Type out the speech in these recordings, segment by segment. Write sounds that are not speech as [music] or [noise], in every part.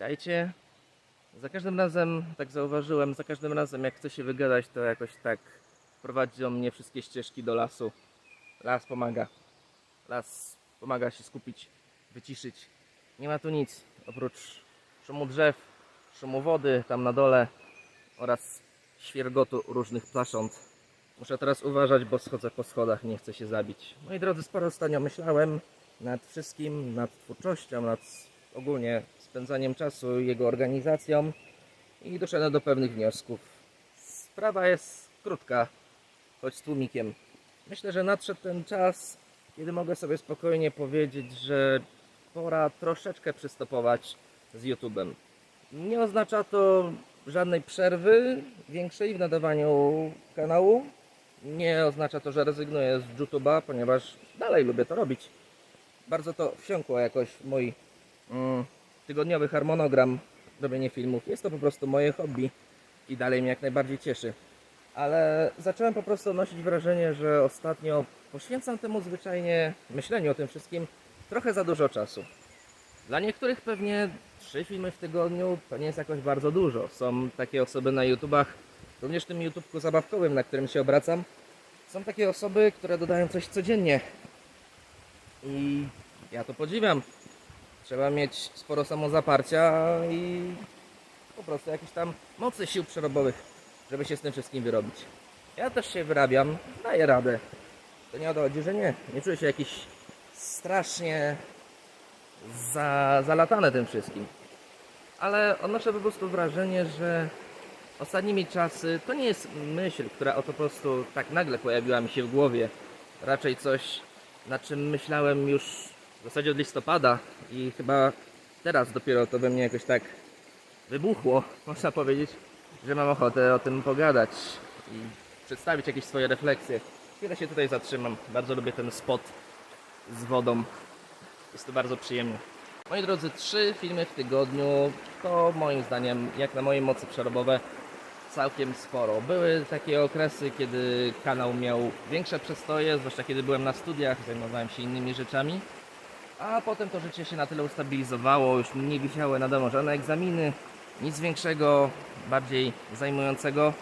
Witajcie. Za każdym razem, tak zauważyłem, za każdym razem jak chcę się wygadać, to jakoś tak prowadzą mnie wszystkie ścieżki do lasu. Las pomaga. Las pomaga się skupić, wyciszyć. Nie ma tu nic oprócz szumu drzew, szumu wody tam na dole oraz świergotu różnych ptasząt. Muszę teraz uważać, bo schodzę po schodach, nie chcę się zabić. Moi drodzy, sporo ostatnio myślałem nad wszystkim, nad twórczością, nad ogólnie spędzaniem czasu, jego organizacją i doszedłem do pewnych wniosków. Sprawa jest krótka, choć z tłumikiem. Myślę, że nadszedł ten czas, kiedy mogę sobie spokojnie powiedzieć, że pora troszeczkę przystopować z YouTube'em. Nie oznacza to żadnej przerwy większej w nadawaniu kanału. Nie oznacza to, że rezygnuję z YouTube'a, ponieważ dalej lubię to robić. Bardzo to wsiąkło jakoś w mój tygodniowy harmonogram robienie filmów. Jest to po prostu moje hobby i dalej mnie jak najbardziej cieszy. Ale zacząłem po prostu odnosić wrażenie, że ostatnio poświęcam temu zwyczajnie myśleniu o tym wszystkim trochę za dużo czasu. Dla niektórych pewnie trzy filmy w tygodniu to nie jest jakoś bardzo dużo. Są takie osoby na YouTubach, również w tym YouTubku zabawkowym, na którym się obracam. Są takie osoby, które dodają coś codziennie. I ja to podziwiam. Trzeba mieć sporo samozaparcia i po prostu jakieś tam mocy sił przerobowych, żeby się z tym wszystkim wyrobić. Ja też się wyrabiam, daję radę. To nie o to chodzi, że nie. Nie czuję się jakiś strasznie za, zalatane tym wszystkim. Ale odnoszę po prostu wrażenie, że ostatnimi czasy to nie jest myśl, która oto po prostu tak nagle pojawiła mi się w głowie. Raczej coś, na czym myślałem już w zasadzie od listopada i chyba teraz dopiero to we mnie jakoś tak wybuchło, można powiedzieć, że mam ochotę o tym pogadać i przedstawić jakieś swoje refleksje. Chwilę się tutaj zatrzymam. Bardzo lubię ten spot z wodą. Jest to bardzo przyjemne. Moi drodzy, trzy filmy w tygodniu to moim zdaniem, jak na moje mocy przerobowe, całkiem sporo. Były takie okresy, kiedy kanał miał większe przestoje, zwłaszcza kiedy byłem na studiach, zajmowałem się innymi rzeczami. A potem to życie się na tyle ustabilizowało, już nie wisiały nade mną żadne egzaminy, nic większego, bardziej zajmującego,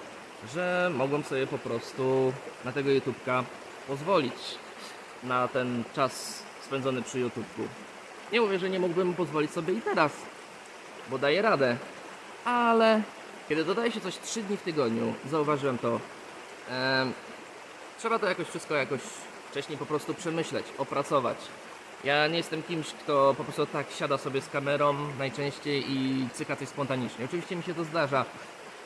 że mogłem sobie po prostu na tego YouTubka pozwolić na ten czas spędzony przy YouTubku. Nie mówię, że nie mógłbym pozwolić sobie i teraz, bo daję radę, ale kiedy dodaje się coś 3 dni w tygodniu, zauważyłem to, em, trzeba to jakoś wszystko jakoś wcześniej po prostu przemyśleć, opracować. Ja nie jestem kimś, kto po prostu tak siada sobie z kamerą najczęściej i cyka coś spontanicznie. Oczywiście mi się to zdarza,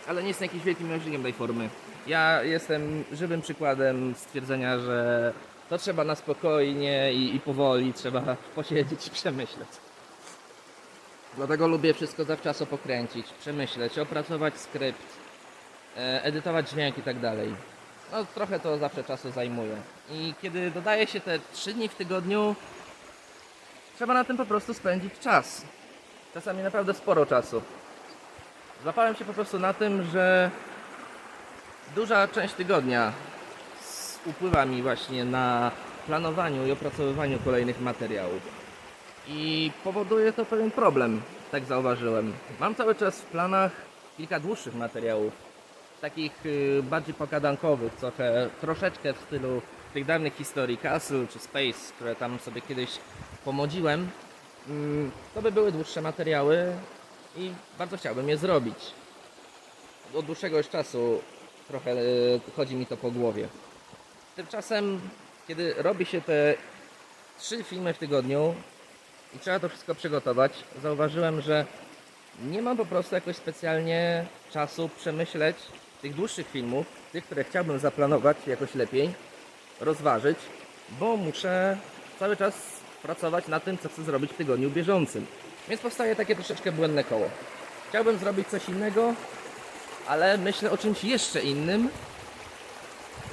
ale nie jestem jakimś wielkim miłośnikiem tej formy. Ja jestem żywym przykładem stwierdzenia, że to trzeba na spokojnie i, i powoli, trzeba [laughs] posiedzieć i przemyśleć. Dlatego lubię wszystko zawczasu pokręcić, przemyśleć, opracować skrypt, e, edytować dźwięk i tak dalej. No trochę to zawsze czasu zajmuje. I kiedy dodaje się te 3 dni w tygodniu, trzeba na tym po prostu spędzić czas. Czasami naprawdę sporo czasu. Złapałem się po prostu na tym, że duża część tygodnia upływa mi właśnie na planowaniu i opracowywaniu kolejnych materiałów. I powoduje to pewien problem, tak zauważyłem. Mam cały czas w planach kilka dłuższych materiałów, takich y, bardziej pokadankowych, trochę, troszeczkę w stylu tych dawnych historii Castle czy Space, które tam sobie kiedyś pomodziłem. Mm, To by były dłuższe materiały i bardzo chciałbym je zrobić. Od dłuższego już czasu trochę y, chodzi mi to po głowie. Tymczasem, kiedy robi się te trzy filmy w tygodniu i trzeba to wszystko przygotować, zauważyłem, że nie mam po prostu jakoś specjalnie czasu przemyśleć tych dłuższych filmów, tych, które chciałbym zaplanować jakoś lepiej, rozważyć, bo muszę cały czas pracować na tym, co chcę zrobić w tygodniu bieżącym. Więc powstaje takie troszeczkę błędne koło. Chciałbym zrobić coś innego, ale myślę o czymś jeszcze innym,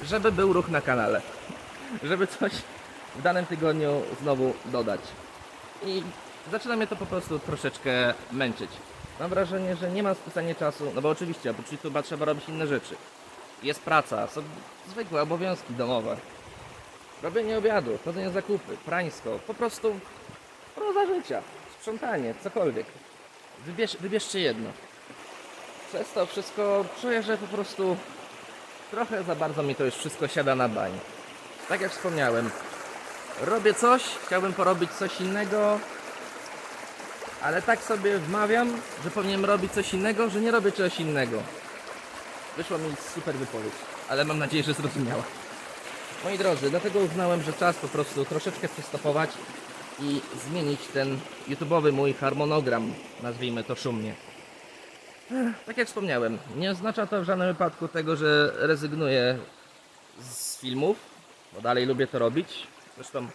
żeby był ruch na kanale. [laughs] Żeby coś w danym tygodniu znowu dodać. I zaczyna mnie to po prostu troszeczkę męczyć. Mam wrażenie, że nie mam specjalnie czasu, no bo oczywiście oprócz YouTube'a trzeba robić inne rzeczy. Jest praca, są zwykłe obowiązki domowe. Robienie obiadu, chodzenie zakupy, prańsko, po prostu proza życia, sprzątanie, cokolwiek. Wybierz, wybierzcie jedno. Przez to wszystko czuję, że po prostu trochę za bardzo mi to już wszystko siada na bań. Tak jak wspomniałem, robię coś, chciałbym porobić coś innego, ale tak sobie wmawiam, że powinienem robić coś innego, że nie robię czegoś innego. Wyszła mi super wypowiedź, ale mam nadzieję, że zrozumiała. Moi drodzy, dlatego uznałem, że czas po prostu troszeczkę przystopować i zmienić ten YouTube'owy mój harmonogram, nazwijmy to szumnie. Tak jak wspomniałem, nie oznacza to w żadnym wypadku tego, że rezygnuję z filmów, bo dalej lubię to robić. Zresztą,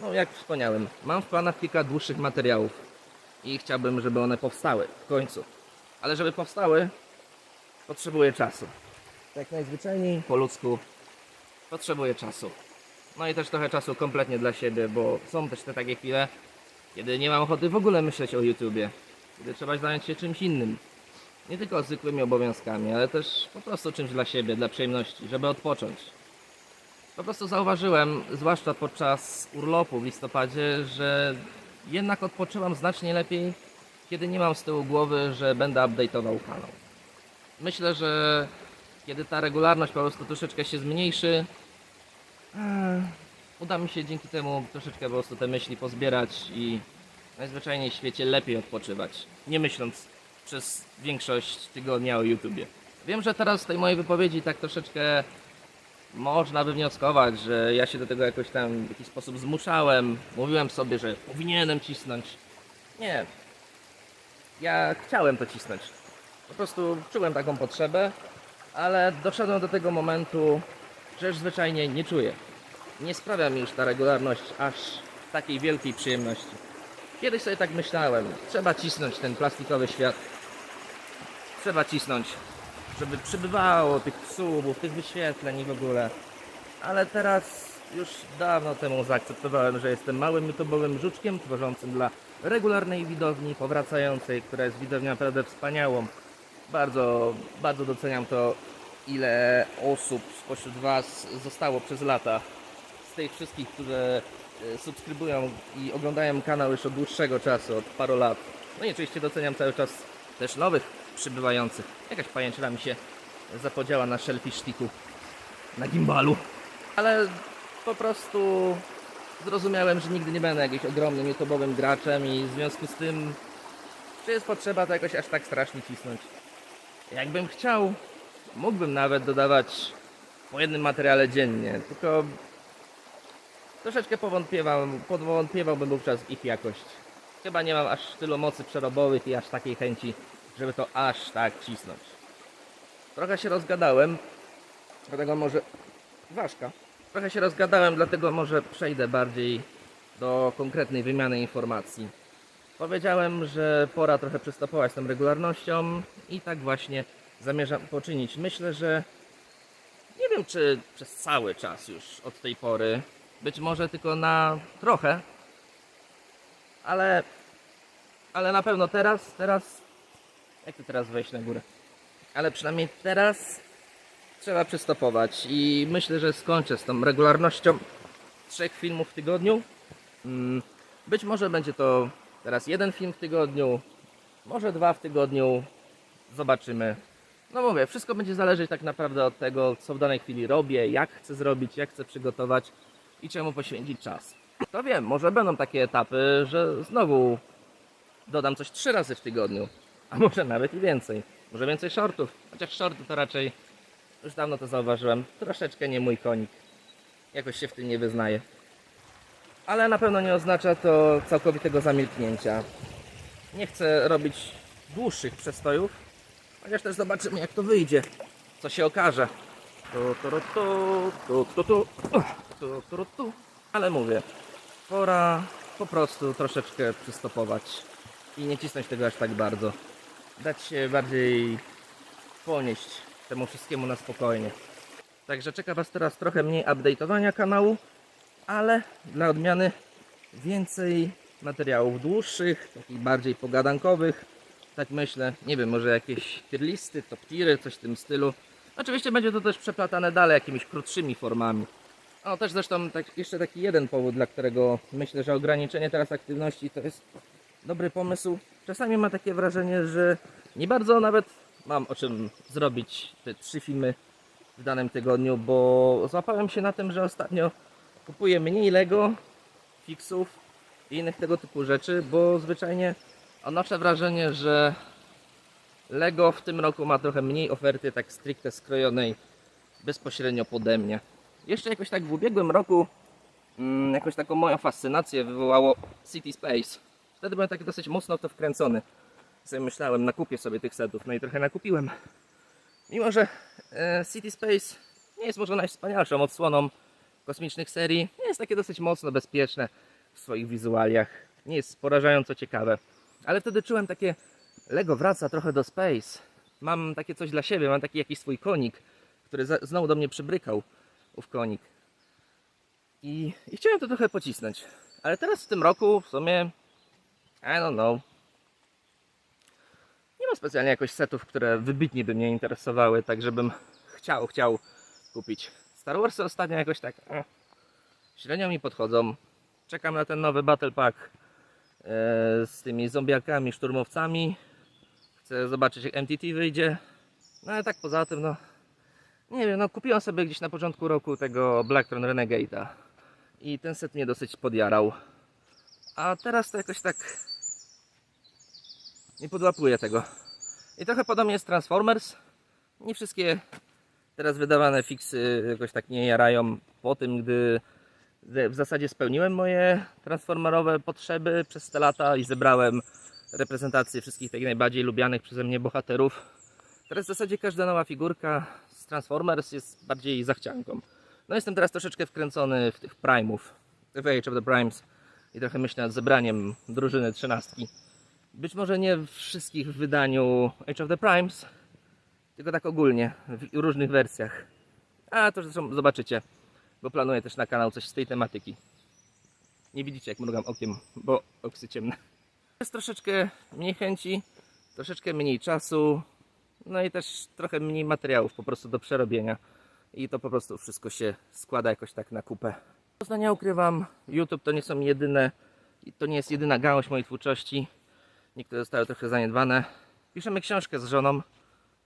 no jak wspomniałem, mam w planach kilka dłuższych materiałów i chciałbym, żeby one powstały w końcu. Ale żeby powstały, potrzebuję czasu. Tak najzwyczajniej po ludzku potrzebuję czasu. No i też trochę czasu kompletnie dla siebie, bo są też te takie chwile, kiedy nie mam ochoty w ogóle myśleć o YouTubie. Kiedy trzeba zająć się czymś innym. Nie tylko zwykłymi obowiązkami, ale też po prostu czymś dla siebie, dla przyjemności, żeby odpocząć. Po prostu zauważyłem, zwłaszcza podczas urlopu w listopadzie, że jednak odpoczywam znacznie lepiej, kiedy nie mam z tyłu głowy, że będę update'ował kanał. Myślę, że kiedy ta regularność po prostu troszeczkę się zmniejszy, Uda mi się dzięki temu troszeczkę po prostu te myśli pozbierać i najzwyczajniej w świecie lepiej odpoczywać, nie myśląc przez większość tygodnia o YouTubie. Wiem, że teraz z tej mojej wypowiedzi tak troszeczkę można wywnioskować, że ja się do tego jakoś tam w jakiś sposób zmuszałem, mówiłem sobie, że powinienem cisnąć. Nie. Ja chciałem to cisnąć. Po prostu czułem taką potrzebę, ale doszedłem do tego momentu, już zwyczajnie nie czuję. Nie sprawia mi już ta regularność aż takiej wielkiej przyjemności. Kiedyś sobie tak myślałem, trzeba cisnąć ten plastikowy świat. Trzeba cisnąć, żeby przybywało tych subów, tych wyświetleń i w ogóle. Ale teraz już dawno temu zaakceptowałem, że jestem małym YouTube'owym żuczkiem tworzącym dla regularnej widowni powracającej, która jest widownią naprawdę wspaniałą. Bardzo, bardzo doceniam to, ile osób spośród Was zostało przez lata. Z tych wszystkich, które subskrybują i oglądają kanał już od dłuższego czasu, od paru lat. No i oczywiście doceniam cały czas też nowych przybywających. Jakaś pajęczyna mi się zapodziała na selfie sztiku, na gimbalu. Ale po prostu zrozumiałem, że nigdy nie będę jakimś ogromnym YouTube'owym graczem i w związku z tym, czy jest potrzeba to jakoś aż tak strasznie cisnąć. Jakbym chciał, mógłbym nawet dodawać po jednym materiale dziennie, tylko troszeczkę powątpiewał, powątpiewałbym wówczas ich jakość. Chyba nie mam aż tylu mocy przerobowych i aż takiej chęci, żeby to aż tak cisnąć. Trochę się rozgadałem, dlatego może... Ważka. Trochę się rozgadałem, dlatego może przejdę bardziej do konkretnej wymiany informacji. Powiedziałem, że pora trochę przystopować z tą regularnością i tak właśnie zamierzam poczynić. Myślę, że nie wiem, czy przez cały czas już od tej pory, być może tylko na trochę, ale, ale na pewno teraz, teraz, jak to teraz wejść na górę? Ale przynajmniej teraz trzeba przystopować i myślę, że skończę z tą regularnością trzech filmów w tygodniu. Mm, Być może będzie to teraz jeden film w tygodniu, może dwa w tygodniu. Zobaczymy. No mówię, wszystko będzie zależeć tak naprawdę od tego, co w danej chwili robię, jak chcę zrobić, jak chcę przygotować i czemu poświęcić czas. To wiem, może będą takie etapy, że znowu dodam coś trzy razy w tygodniu, a może nawet i więcej. Może więcej shortów, chociaż shorty to raczej już dawno to zauważyłem. Troszeczkę nie mój konik. Jakoś się w tym nie wyznaję. Ale na pewno nie oznacza to całkowitego zamilknięcia. Nie chcę robić dłuższych przestojów, chociaż też zobaczymy jak to wyjdzie. Co się okaże. Tu, tu, tu, tu, tu, tu, Uch, tu, tu, ru, tu. Ale mówię, pora po prostu troszeczkę przystopować i nie cisnąć tego aż tak bardzo. Dać się bardziej ponieść temu wszystkiemu na spokojnie. Także czeka Was teraz trochę mniej update'owania kanału, ale dla odmiany więcej materiałów dłuższych, takich bardziej pogadankowych. Tak myślę, nie wiem, może jakieś tier listy, top tiery, coś w tym stylu. Oczywiście będzie to też przeplatane dalej jakimiś krótszymi formami. O, też zresztą tak, jeszcze taki jeden powód, dla którego myślę, że ograniczenie teraz aktywności to jest dobry pomysł, czasami mam takie wrażenie, że nie bardzo nawet mam o czym zrobić te trzy filmy w danym tygodniu, bo złapałem się na tym, że ostatnio kupuję mniej Lego, fixów i innych tego typu rzeczy, bo zwyczajnie odnoszę wrażenie, że Lego w tym roku ma trochę mniej oferty tak stricte skrojonej bezpośrednio pode mnie. Jeszcze jakoś tak w ubiegłym roku mm, jakoś taką moją fascynację wywołało City Space. Wtedy byłem taki dosyć mocno w to wkręcony. Sobie myślałem, nakupię sobie tych setów, no i trochę nakupiłem. Mimo, że e, City Space nie jest może najwspanialszą odsłoną kosmicznych serii, jest takie dosyć mocno bezpieczne w swoich wizualiach. Nie jest porażająco ciekawe. Ale wtedy czułem takie Lego wraca trochę do Space. Mam takie coś dla siebie, mam taki jakiś swój konik, który znowu do mnie przybrykał, ów konik. I, I chciałem to trochę pocisnąć. Ale teraz w tym roku w sumie I don't know. Nie ma specjalnie jakoś setów, które wybitnie by mnie interesowały, tak żebym chciał, chciał kupić. Star Warsy ostatnio jakoś tak eh, średnio mi podchodzą. Czekam na ten nowy Battle Pack e, z tymi zombiakami, szturmowcami. Chcę zobaczyć jak MTT wyjdzie. No ale tak poza tym, no nie wiem, no kupiłem sobie gdzieś na początku roku tego Blacktron Renegade'a i ten set mnie dosyć podjarał. A teraz to jakoś tak nie podłapuję tego. I trochę podobnie jest Transformers. Nie wszystkie teraz wydawane fiksy jakoś tak nie jarają po tym, gdy w zasadzie spełniłem moje transformerowe potrzeby przez te lata i zebrałem reprezentację wszystkich takich najbardziej lubianych przeze mnie bohaterów. Teraz w zasadzie każda nowa figurka z Transformers jest bardziej zachcianką. No jestem teraz troszeczkę wkręcony w tych Prime'ów, w Age of the Primes i trochę myślę nad zebraniem drużyny trzynastki. Być może nie wszystkich w wydaniu Age of the Primes, tylko tak ogólnie, w różnych wersjach. A to zresztą zobaczycie, bo planuję też na kanał coś z tej tematyki. Nie widzicie jak mrugam okiem, bo oksy ciemne. Jest troszeczkę mniej chęci, troszeczkę mniej czasu, no i też trochę mniej materiałów po prostu do przerobienia. I to po prostu wszystko się składa jakoś tak na kupę. Poza nie ukrywam, YouTube to nie są jedyne, to nie jest jedyna gałąź mojej twórczości. Niektóre zostały trochę zaniedbane. Piszemy książkę z żoną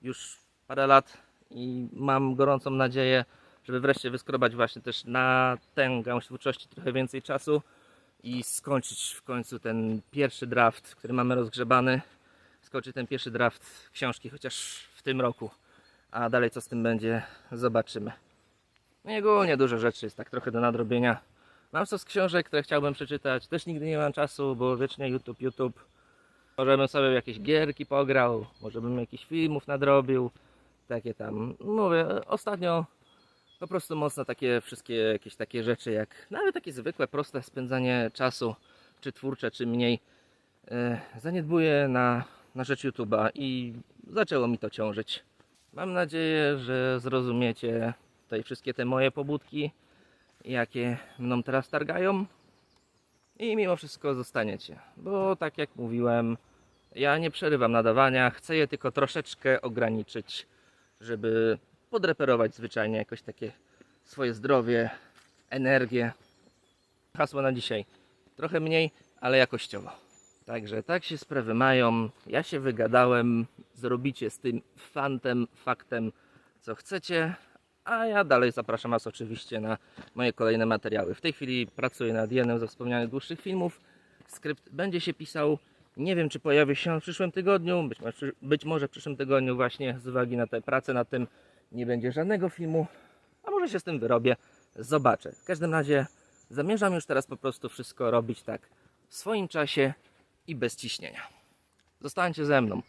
już parę lat i mam gorącą nadzieję, żeby wreszcie wyskrobać właśnie też na tę gałąź twórczości trochę więcej czasu i skończyć w końcu ten pierwszy draft, który mamy rozgrzebany. Skończyć ten pierwszy draft książki chociaż w tym roku, a dalej co z tym będzie zobaczymy. No ogólnie dużo rzeczy jest tak trochę do nadrobienia. Mam co z książek, które chciałbym przeczytać. Też nigdy nie mam czasu, bo wiecznie YouTube, YouTube. Może bym sobie jakieś gierki pograł, może bym jakichś filmów nadrobił. Takie tam, mówię, ostatnio po prostu mocno takie wszystkie jakieś takie rzeczy jak nawet takie zwykłe, proste spędzanie czasu, czy twórcze, czy mniej, e, zaniedbuję na, na rzecz YouTube'a i zaczęło mi to ciążyć. Mam nadzieję, że zrozumiecie tutaj wszystkie te moje pobudki, jakie mną teraz targają i mimo wszystko zostaniecie, bo tak jak mówiłem, ja nie przerywam nadawania, chcę je tylko troszeczkę ograniczyć, żeby podreperować zwyczajnie jakoś takie swoje zdrowie, energię. Hasło na dzisiaj. Trochę mniej, ale jakościowo. Także tak się sprawy mają. Ja się wygadałem. Zrobicie z tym fantem, faktem, co chcecie. A ja dalej zapraszam Was oczywiście na moje kolejne materiały. W tej chwili pracuję nad jednym ze wspomnianych dłuższych filmów. Skrypt będzie się pisał. Nie wiem, czy pojawi się on w przyszłym tygodniu. Być może, być może w przyszłym tygodniu właśnie z uwagi na tę pracę nad tym nie będzie żadnego filmu. A może się z tym wyrobię. Zobaczę. W każdym razie zamierzam już teraz po prostu wszystko robić tak w swoim czasie i bez ciśnienia. Zostańcie ze mną.